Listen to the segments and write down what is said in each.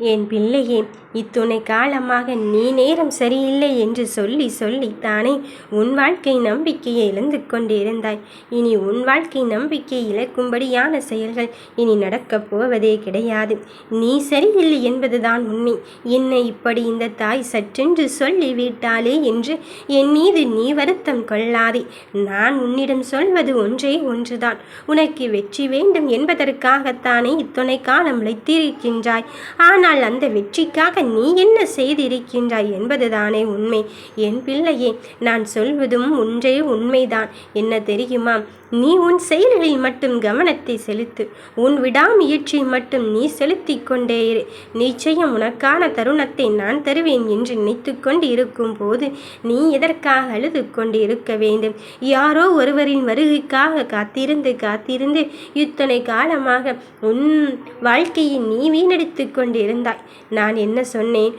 என் பிள்ளையே இத்துணை காலமாக நீ நேரம் சரியில்லை என்று சொல்லி சொல்லித்தானே உன் வாழ்க்கை நம்பிக்கையை இழந்து கொண்டிருந்தாய். இனி உன் வாழ்க்கை நம்பிக்கை இழக்கும்படியான செயல்கள் இனி நடக்கப் போவதே கிடையாது. நீ சரியில்லை என்பதுதான் உண்மை. என்னை இப்படி இந்த தாய் சற்றென்று சொல்லிவிட்டாளே என்று என் மீது நீ வருத்தம் கொள்ளாதே. நான் உன்னிடம் சொல்வது ஒன்றே ஒன்றுதான். உனக்கு வெற்றி வேண்டும் என்பதற்காகத்தானே இத்துணை காலம் உழைத்திருக்கின்றாய் ஆனால் அந்த வெற்றிக்காக நீ என்ன செய்திருக்கின்றாய் என்பதுதானே உண்மை. என் பிள்ளையே நான் சொல்வதும் ஒன்றே உண்மைதான். என்ன தெரியுமா? நீ உன் செயல்களில் மட்டும் கவனத்தை செலுத்து. உன் விடாமுயற்சியை மட்டும் நீ செலுத்தி கொண்டே இரு. நிச்சயம் உனக்கான தருணத்தை நான் தருவேன் என்று நினைத்து கொண்டு இருக்கும் போது நீ எதற்காக அழுது கொண்டு இருக்க வேண்டும்? யாரோ ஒருவரின் வருகைக்காக காத்திருந்து காத்திருந்து இத்தனை காலமாக உன் வாழ்க்கையை நீ வீணடித்து கொண்டு வந்தாய். நான் என்ன சொன்னேன்?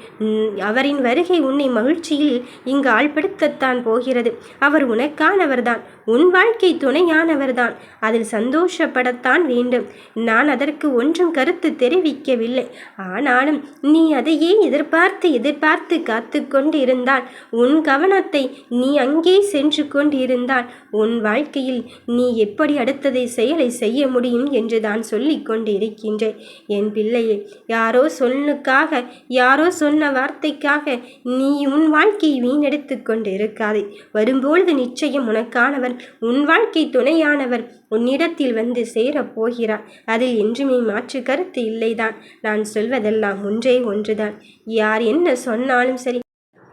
அவரின் வருகை உன்னை மகிழ்ச்சியில் இங்கு ஆள்படுத்தத்தான் போகிறது. அவர் உனக்கானவர்தான். உன் வாழ்க்கை துணையானவர்தான். அதில் சந்தோஷப்படத்தான் வேண்டும். நான் அதற்கு ஒன்றும் கருத்து தெரிவிக்கவில்லை. ஆனாலும் நீ அதையே எதிர்பார்த்து எதிர்பார்த்து காத்து கொண்டிருந்தால் உன் கவனத்தை நீ அங்கே சென்று கொண்டிருந்தால் உன் வாழ்க்கையில் நீ எப்படி அடுத்ததை செயலை செய்ய முடியும் என்று தான் சொல்லி கொண்டிருக்கின்றேன். என் பிள்ளையை யாரோ சொல்லுக்காக யாரோ சொன்ன வார்த்தைக்காக நீ உன் வாழ்க்கையை வீணெடுத்து கொண்டு இருக்காதே வரும்பொழுது நிச்சயம் உனக்கானவன் உன் வாழ்க்கை துணையானவர் உன்னிடத்தில் வந்து சேரப் போகிறார். அதில் என்றுமே மாற்று கருத்து இல்லைதான். நான் சொல்வதெல்லாம் ஒன்றே ஒன்றுதான். யார் என்ன சொன்னாலும் சரி.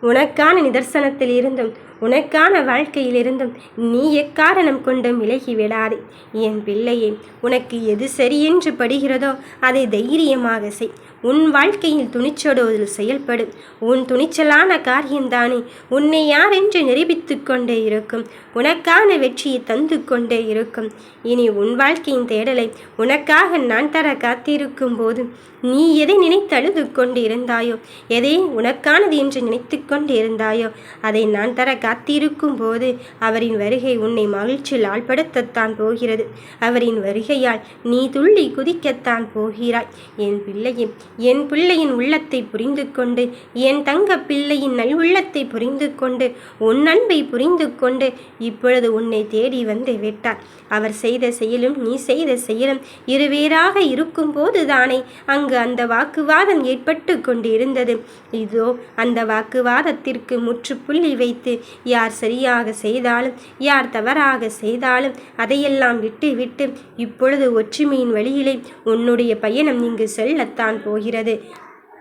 உனக்கான நிதர்சனத்தில் இருந்தும் உனக்கான வாழ்க்கையிலிருந்தும் நீ எக்காரணம் கொண்டும் விலகி விடாதே. என் பிள்ளையே உனக்கு எது சரியென்று படுகிறதோ அதை தைரியமாக செய். உன் வாழ்க்கையில் துணிச்சோடுவதில் செயல்படு. உன் துணிச்சலான காரியம்தானே உன்னை யார் என்று நிரூபித்து கொண்டே இருக்கும். உனக்கான வெற்றியை தந்து கொண்டே இருக்கும். இனி உன் வாழ்க்கையின் தேடலை உனக்காக நான் தர காத்திருக்கும் போது நீ எதை நினைத்து அழுது கொண்டு இருந்தாயோ எதை உனக்கானது என்று நினைத்து கொண்டு இருந்தாயோ அதை நான் தர காத்திருக்கும் போது அவரின் வருகை உன்னை மகிழ்ச்சியில் ஆள்படுத்தத்தான் போகிறது. அவரின் வருகையால் நீ துள்ளி குதிக்கத்தான் போகிறாய். என் பிள்ளையை என் பிள்ளையின் உள்ளத்தை புரிந்து கொண்டு என் தங்க பிள்ளையின் நல் உள்ளத்தை புரிந்து கொண்டு உன் அன்பை புரிந்து கொண்டு இப்பொழுது உன்னை தேடி வந்து விட்டார். அவர் செய்த செயலும் நீ செய்த செயலும் இருவேறாக இருக்கும் போதுதானே அங்கு அந்த வாக்குவாதம் ஏற்பட்டு கொண்டு இருந்தது இதோ அந்த வாக்குவாதத்திற்கு முற்றுப்புள்ளி வைத்து யார் சரியாக செய்தாலும் யார் தவறாக செய்தாலும் அதையெல்லாம் விட்டு விட்டு இப்பொழுது ஒற்றுமையின் வழியிலே உன்னுடைய பயணம் இங்கு செல்லத்தான் போகிறது.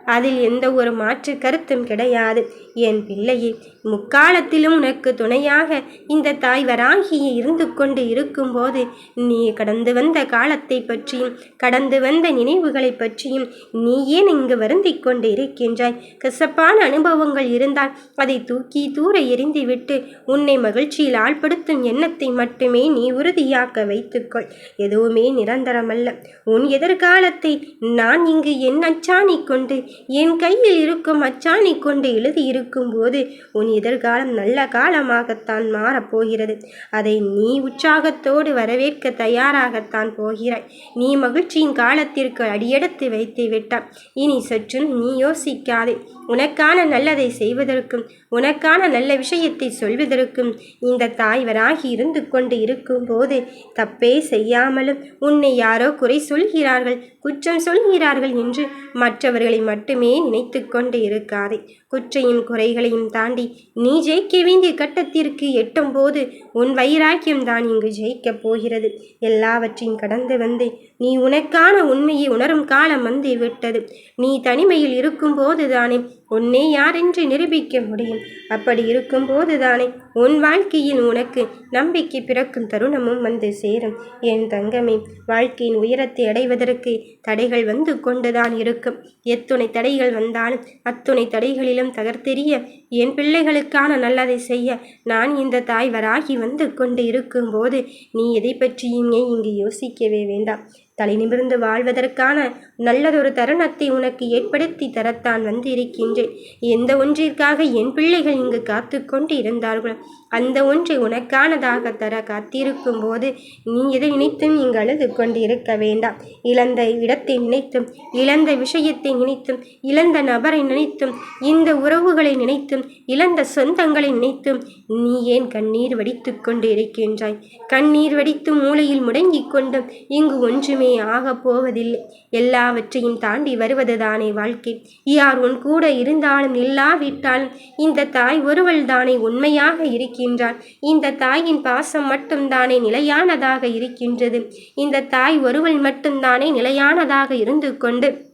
அதில் எந்த ஒரு மாற்று கருத்தும் கிடையாது. என் பிள்ளையே முக்காலத்திலும் உனக்கு துணையாக இந்த தாய் வராகியை இருந்து கொண்டு இருக்கும்போது நீ கடந்து வந்த காலத்தை பற்றியும் கடந்து வந்த நினைவுகளை பற்றியும் நீ ஏன் இங்கு வருந்தி கொண்டு இருக்கின்றாய்? கசப்பான அனுபவங்கள் இருந்தால் அதை தூக்கி தூர எரிந்துவிட்டு உன்னை மகிழ்ச்சியில் ஆள்படுத்தும் எண்ணத்தை மட்டுமே நீ உறுதியாக்க வைத்துக்கொள். எதுவுமே நிரந்தரமல்ல. உன் எதிர்காலத்தை நான் இங்கு என் அச்சாணி கொண்டு என் கையில் இருக்கும் அச்சாணி கொண்டு எழுதியிருக்கும் போது உன் எதிர்காலம் நல்ல காலமாகத்தான் மாறப்போகிறது. அதை நீ உற்சாகத்தோடு வரவேற்க தயாராகத்தான் போகிறாய். நீ மகிழ்ச்சியின் காலத்திற்கு அடியெடுத்து வைத்து விட்டாய். இனி சற்றும் நீ யோசிக்காதே. உனக்கான நல்லதை செய்வதற்கும் உனக்கான நல்ல விஷயத்தை சொல்வதற்கும் இந்த தாய்வராகி இருந்து கொண்டு இருக்கும்போது தப்பே செய்யாமலும் உன்னை யாரோ குறை சொல்கிறார்கள் குற்றம் சொல்கிறார்கள் என்று மற்றவர்களை மட்டுமே நினைத்து கொண்டு இருக்காதே. குற்றையும் குறைகளையும் தாண்டி நீ ஜெயிக்க வேண்டிய கட்டத்திற்கு எட்டும் போது உன் வைராக்கியம் தான் இங்கு ஜெயிக்கப் போகிறது. எல்லாவற்றையும் கடந்து வந்து நீ உனக்கான உண்மையை உணரும் காலம் வந்து விட்டது நீ தனிமையில் இருக்கும்போது தானே உன்னை யாரென்று நிரூபிக்க முடியும். அப்படி இருக்கும்போது தானே உன் வாழ்க்கையில் உனக்கு நம்பிக்கை பிறக்கும் தருணமும் வந்து சேரும். என் தங்கமே வாழ்க்கையின் உயரத்தை அடைவதற்கு தடைகள் வந்து கொண்டுதான் இருக்கும். எத்துணை தடைகள் வந்தாலும் அத்துணை தடைகளிலும் தகர்த்தெறிய என் பிள்ளைகளுக்கான நல்லதை செய்ய நான் இந்த தாய் வராகி வந்து கொண்டு இருக்கும்போது நீ எதை பற்றியுமே இங்கு யோசிக்கவே வேண்டாம். தலை நிமிர்ந்து வாழ்வதற்கான நல்லதொரு தருணத்தை உனக்கு ஏற்படுத்தி தரத்தான் வந்து இருக்கின்றேன் எந்த ஒன்றிற்காக என் பிள்ளைகள் இங்கு காத்து கொண்டு இருந்தார்களோ அந்த ஒன்றை உனக்கானதாக தர காத்திருக்கும் போது நீ எதை நினைத்தும் இங்கு அழுது கொண்டிருக்க வேண்டாம். இழந்த இடத்தை நினைத்தும் இழந்த விஷயத்தை நினைத்தும் இழந்த நபரை நினைத்தும் இந்த உறவுகளை நினைத்தும் இழந்த சொந்தங்களை நினைத்தும் நீ ஏன் கண்ணீர் வடித்து கொண்டு இருக்கின்றாய் கண்ணீர் வடித்து மூளையில் முடங்கிக் கொண்டும் இங்கு ஒன்றுமே ஆகப் போவதில்லை. எல்லாவற்றையும் தாண்டி வருவதுதானே வாழ்க்கை. யார் உன் கூட இருந்தாலும் இல்லாவிட்டாலும் இந்த தாய் ஒருவள் தானே உண்மையாக இருக்கின்றான். இந்த தாயின் பாசம் மட்டும்தானே நிலையானதாக இருக்கின்றது. இந்த தாய் ஒருவள் மட்டும்தானே நிலையானதாக இருந்து கொண்டு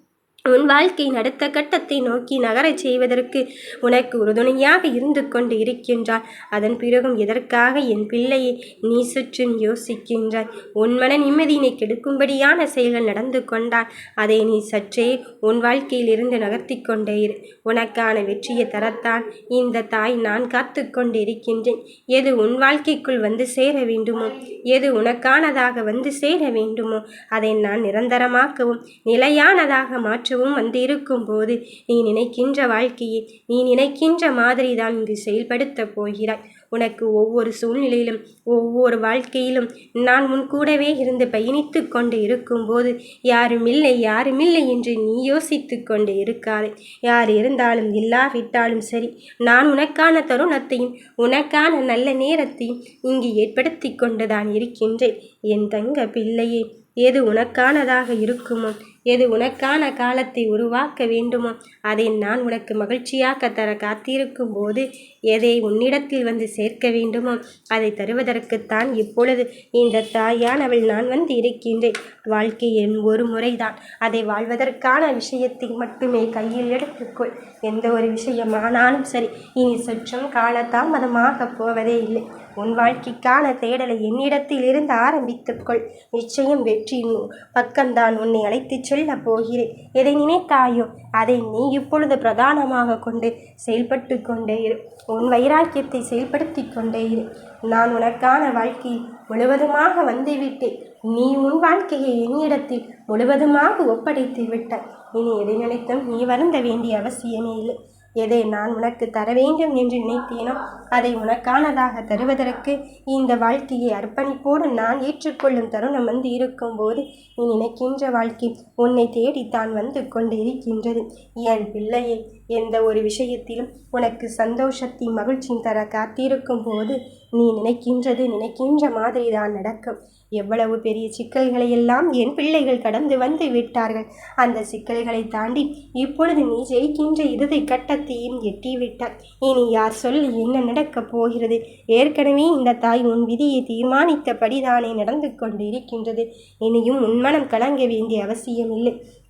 உன் வாழ்க்கையின் அடுத்த கட்டத்தை நோக்கி நகரச் செய்வதற்கு உனக்கு உறுதுணையாக இருந்து கொண்டு இருக்கின்றார் அதன் பிறகும் எதற்காக என் பிள்ளையை நீ சுற்றும் யோசிக்கின்றாய்? உன் மன நிம்மதியினை கெடுக்கும்படியான செயல்கள் நடந்து கொண்டால் அதை நீ சற்றே உன் வாழ்க்கையிலிருந்து நகர்த்தி கொண்டே இரு. உனக்கான வெற்றியை தரத்தான் இந்த தாய் நான் காத்து கொண்டு இருக்கின்றேன். எது உன் வாழ்க்கைக்குள் வந்து சேர வேண்டுமோ? எது உனக்கானதாக வந்து சேர வேண்டுமோ? அதை நான் நிரந்தரமாக்கவும் நிலையானதாக மாற்ற மாற்றவும் வந்திருக்கும் போது நீ நினைக்கின்ற வாழ்க்கையை நீ நினைக்கின்ற மாதிரி தான் இங்கு செயல்படுத்தப் போகிறாய். உனக்கு ஒவ்வொரு சூழ்நிலையிலும் ஒவ்வொரு வாழ்க்கையிலும் நான் உன் கூடவே இருந்து பயணித்து கொண்டு இருக்கும்போது யாருமில்லை யாருமில்லை என்று நீ யோசித்து கொண்டு இருக்காதே. யார் இருந்தாலும் இல்லாவிட்டாலும் சரி நான் உனக்கான தருணத்தையும் உனக்கான நல்ல நேரத்தையும் இங்கு ஏற்படுத்தி கொண்டுதான் இருக்கின்றேன். என் தங்க பிள்ளையே எது உனக்கானதாக இருக்குமோ எது உனக்கான காலத்தை உருவாக்க வேண்டுமோ அதை நான் உனக்கு மகிழ்ச்சியாக்க தர காத்திருக்கும் போது எதை உன்னிடத்தில் வந்து சேர்க்க வேண்டுமோ அதை தருவதற்குத்தான் இப்பொழுது இந்த தாயானவள் நான் வந்து இருக்கின்றேன். வாழ்க்கை என் ஒரு முறைதான். அதை வாழ்வதற்கான விஷயத்தை மட்டுமே கையில் எடுத்துக்கொள். எந்த ஒரு விஷயமானாலும் சரி இனி சற்றும் காலதாமதமாக போவதே இல்லை. உன் வாழ்க்கைக்கான தேடலை என்னிடத்தில் இருந்து ஆரம்பித்துக்கொள் நிச்சயம் வெற்றி பக்கம்தான் உன்னை அழைத்துச் செல்லப் போகிறேன். எதை நினைத்தாயோ அதை நீ இப்பொழுது பிரதானமாக கொண்டு செயல்பட்டு கொண்டே இரு. உன் வைராக்கியத்தை செயல்படுத்தி கொண்டே இரு. நான் உனக்கான வாழ்க்கையில் முழுவதுமாக வந்துவிட்டேன். நீ உன் வாழ்க்கையை என்னிடத்தில் முழுவதுமாக ஒப்படைத்து விட்டாய் இனி எதை நினைத்தும் நீ வருந்த வேண்டிய அவசியமே இல்லை. எதை நான் உனக்கு தர வேண்டும் என்று நினைத்தேனோ அதை உனக்கானதாக தருவதற்கு இந்த வாழ்க்கையை அர்ப்பணிப்போடு நான் ஏற்றுக்கொள்ளும் தருணம் வந்து இருக்கும்போது நீ நினைக்கின்ற வாழ்க்கை உன்னை தேடித்தான் வந்து கொண்டு இருக்கின்றது என் பிள்ளையை எந்த ஒரு விஷயத்திலும் உனக்கு சந்தோஷத்தை மகிழ்ச்சியும் தர காத்திருக்கும் போது நீ நினைக்கின்றது நினைக்கின்ற மாதிரி தான் நடக்கும். எவ்வளவு பெரிய சிக்கல்களை எல்லாம் என் பிள்ளைகள் கடந்து வந்து விட்டார்கள். அந்த சிக்கல்களை தாண்டி இப்பொழுது நீ ஜெயிக்கின்ற இறுதி கட்டத்தையும் எட்டிவிட்டாய். இனி யார் சொல்லி என்ன நடக்கப் போகிறது? ஏற்கனவே இந்த தாய் உன் விதியை தீர்மானித்தபடிதானே நடந்து கொண்டு இருக்கின்றது இனியும் உன்மனம் கலங்க வேண்டிய அவசியம்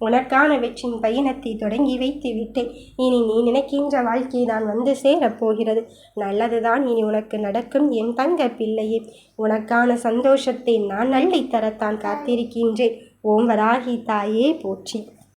உனக்கான வெற்றின் பயணத்தை தொடங்கி வைத்து விட்டேன் இனி நீ நினைக்கின்ற வாழ்க்கை தான் வந்து சேரப்போகிறது. நல்லதுதான் இனி உனக்கு நடக்கும் என் தங்க பிள்ளையே. உனக்கான சந்தோஷத்தை நான் நள்ளி தரத்தான் காத்திருக்கின்றேன். ஓம் வராகி தாயே போற்றி.